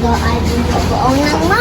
solido ay binubuong ng matter.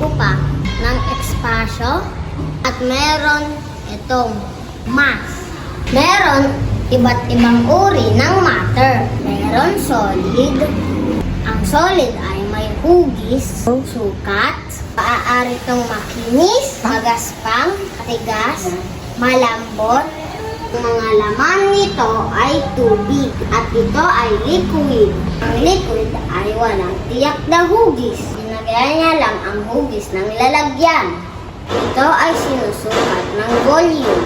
Nag-uukupa ng espasyo at meron itong mass. Meron iba't ibang uri ng matter. Meron solid. Ang solid ay may hugis, sukat, maaari itong makinis, magaspang, katigas, malambot, ang mga laman nito ay tubig at ito ay liquid. Ang liquid ay walang tiyak na hugis. Sinagyan niya lang ang hugis ng lalagyan. Ito ay sinusukat ng volume.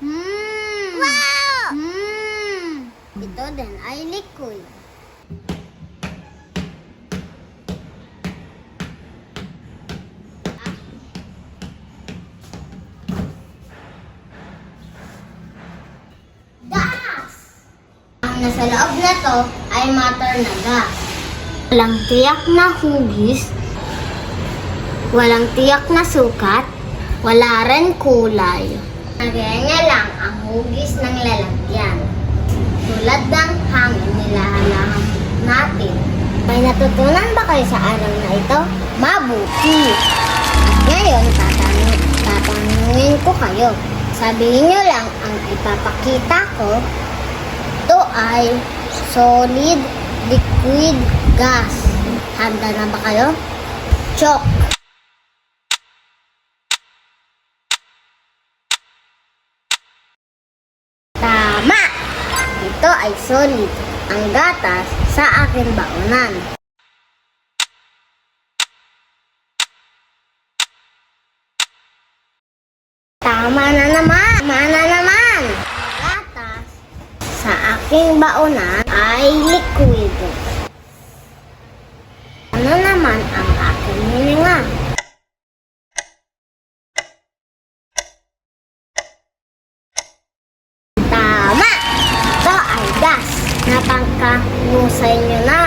Hmm. Wow! Hmm. Ito din ay liquid. Gas! Ang nasa loob na to ay matter na gas. Walang tiyak na hugis, walang tiyak na sukat, wala rin kulay. Nagyan niya lang ang hugis ng lalagyan. Tulad ng hangin nilahalahan natin. May natutunan ba kayo sa araw na ito? Mabuti! At ngayon, tatanungin, tatanungin ko kayo. Sabihin nyo lang ang ipapakita ko. Ito ay solid liquid gas. Handa na ba kayo? Chok! Tama! Ito ay solid. Ang gatas sa aking baunan. Tama na naman! Tama na naman! Gatas sa aking baunan ay liquid. Ano naman ang aking hininga? Tama! Ito ay gas na pangkahusay nyo na.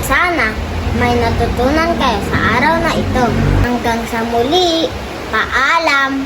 Sana may natutunan kayo sa araw na ito. Hanggang sa muli, paalam!